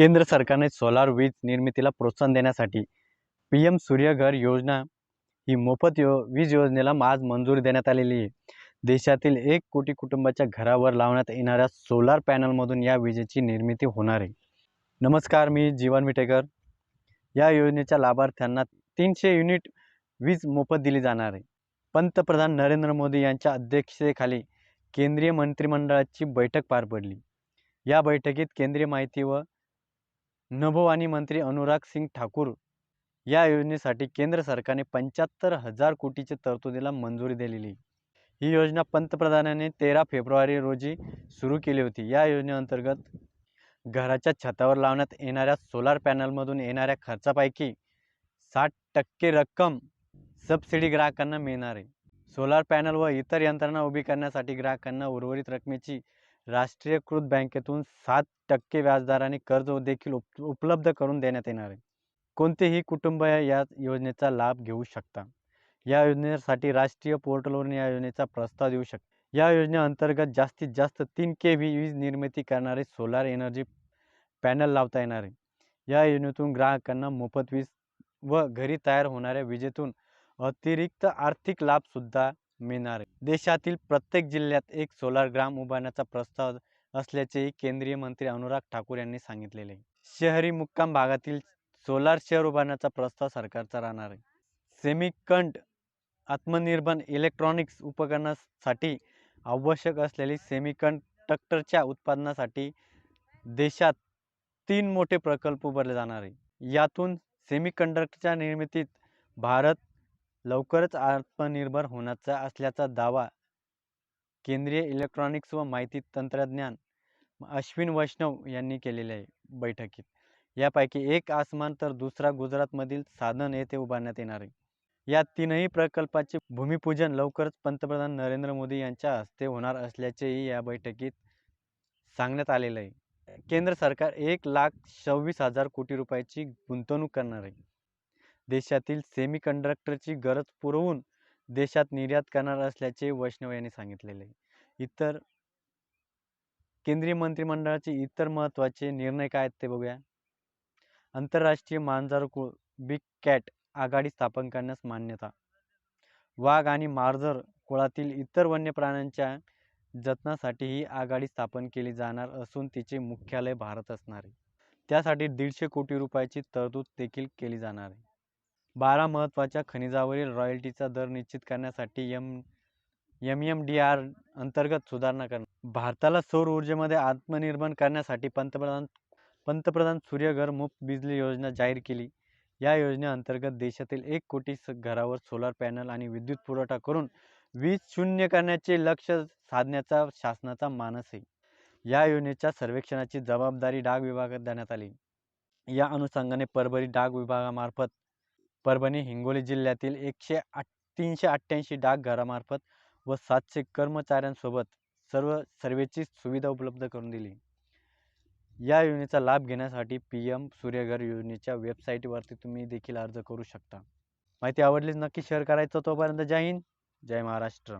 केंद्र सरकारने सोलार वीज निर्मितीला प्रोत्साहन देण्यासाठी पी एम सूर्यघर योजना ही मोफत यो वीज योजनेला आज मंजुरी देण्यात आलेली आहे. देशातील एक कोटी कुटुंबाच्या घरावर लावण्यात येणाऱ्या सोलार पॅनलमधून या विजेची निर्मिती होणार आहे. नमस्कार मी जीवन विटेकर. या योजनेच्या लाभार्थ्यांना तीनशे युनिट वीज मोफत दिली जाणार आहे. पंतप्रधान नरेंद्र मोदी यांच्या अध्यक्षतेखाली केंद्रीय मंत्रिमंडळाची बैठक पार पडली. या बैठकीत केंद्रीय माहिती व नभोवाणी मंत्री अनुराग सिंग ठाकूर या योजनेसाठी केंद्र सरकारने पंच्याहत्तर हजार कोटीच्या तरतुदीला मंजुरी दिलेली. ही योजना पंतप्रधानांनी तेरा फेब्रुवारी रोजी सुरू केली होती. या योजनेअंतर्गत घराच्या छतावर लावण्यात येणाऱ्या सोलार पॅनलमधून येणाऱ्या खर्चापैकी साठ टक्के रक्कम सबसिडी ग्राहकांना मिळणार आहे. सोलार पॅनल व इतर यंत्रणा उभी करण्यासाठी ग्राहकांना उर्वरित रकमेची राष्ट्रीयकृत बँकेतून सात टक्के व्याजदराने कर्ज देखील उप उपलब्ध करून देण्यात येणार आहे. कोणतेही कुटुंब या योजनेचा लाभ घेऊ शकता. या योजनेसाठी राष्ट्रीय पोर्टलवरून या योजनेचा प्रस्ताव देऊ शकता. या योजनेअंतर्गत जास्तीत जास्त तीन के व्ही वीज निर्मिती करणारे सोलार एनर्जी पॅनल लावता येणार आहे. या योजनेतून ग्राहकांना मोफत वीज व घरी तयार होणाऱ्या विजेतून अतिरिक्त आर्थिक लाभसुद्धा मिळणार. आहे देशातील प्रत्येक जिल्ह्यात एक सोलार ग्राम उभारण्याचा प्रस्ताव असल्याचेही केंद्रीय मंत्री अनुराग ठाकूर यांनी सांगितलेले. आहे शहरी मुक्काम भागातील सोलार शहर उभारण्याचा प्रस्ताव सरकारचा राहणार आहे. सेमीकंट आत्मनिर्भर इलेक्ट्रॉनिक्स उपकरणासाठी आवश्यक असलेली सेमीकंडक्टरच्या उत्पादनासाठी देशात तीन मोठे प्रकल्प उभारले जाणार आहे. यातून सेमीकंडक्टरच्या निर्मितीत भारत लवकरच आत्मनिर्भर होण्याचा असल्याचा दावा केंद्रीय इलेक्ट्रॉनिक्स व माहिती तंत्रज्ञान अश्विन वैष्णव यांनी केलेले आहे बैठकीत. यापैकी एक आसमान तर दुसरा गुजरातमधील साधन येथे उभारण्यात येणार आहे. या तीनही प्रकल्पाचे भूमिपूजन लवकरच पंतप्रधान नरेंद्र मोदी यांच्या हस्ते होणार असल्याचेही या बैठकीत सांगण्यात आलेलं आहे. केंद्र सरकार एक लाख सव्वीस हजार कोटी रुपयाची गुंतवणूक करणार आहे. देशातील सेमीकंडक्टरची गरज पुरवून देशात निर्यात करणार असल्याचे वैष्णव यांनी सांगितलेले. आहे इतर केंद्रीय मंत्रिमंडळाचे इतर महत्त्वाचे निर्णय काय आहेत ते बघूया. आंतरराष्ट्रीय मांजर कुळ बिग कॅट आघाडी स्थापन करण्यास मान्यता. वाघ आणि मार्जर कुळातील इतर वन्य प्राण्यांच्या जतनासाठी ही आघाडी स्थापन केली जाणार असून तिचे मुख्यालय भारत असणार आहे. त्यासाठी दीडशे कोटी रुपयाची तरतूद देखील केली जाणार आहे. बारा महत्त्वाच्या खनिजावरील रॉयल्टीचा दर निश्चित करण्यासाठी M M M D R अंतर्गत सुधारणा करणं. भारताला सौर ऊर्जेमध्ये आत्मनिर्भर करण्यासाठी पंतप्रधान पंतप्रधान सूर्यघर मुफ्त बिजली योजना जाहीर केली. या योजनेअंतर्गत देशातील एक कोटी स घरावर सोलार पॅनल आणि विद्युत पुरवठा करून वीज शून्य करण्याचे लक्ष साधण्याचा शासनाचा मानस आहे. या योजनेच्या सर्वेक्षणाची जबाबदारी डाक विभागात देण्यात आली. या अनुषंगाने परभरी डाक विभागामार्फत परभणी हिंगोली जिल्ह्यातील एकशे आठ तीनशे अठ्ठ्याऐंशी डाकघरामार्फत व सातशे कर्मचाऱ्यांसोबत सर्व सर्वेची सुविधा उपलब्ध करून दिली. या योजनेचा लाभ घेण्यासाठी पी एम सूर्यघर योजनेच्या वेबसाईटवरती तुम्ही देखील अर्ज करू शकता. माहिती आवडलीच नक्की शेअर करायचं तोपर्यंत जय हिंद जय महाराष्ट्र.